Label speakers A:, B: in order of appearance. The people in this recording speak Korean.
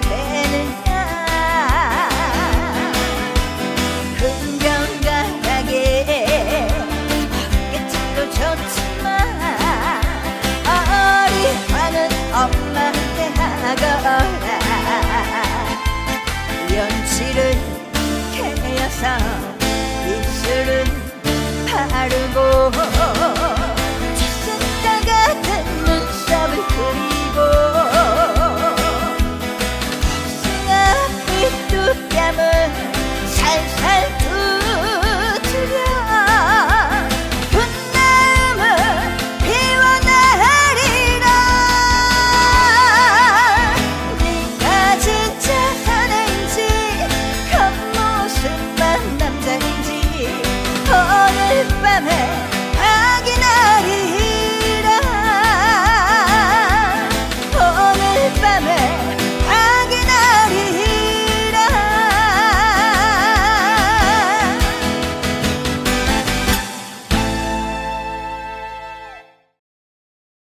A: 되느냐 흥정가하게 깨치도 좋지만 어리화는 엄마한테 하거라. 연치를 개어서 입술은 바르고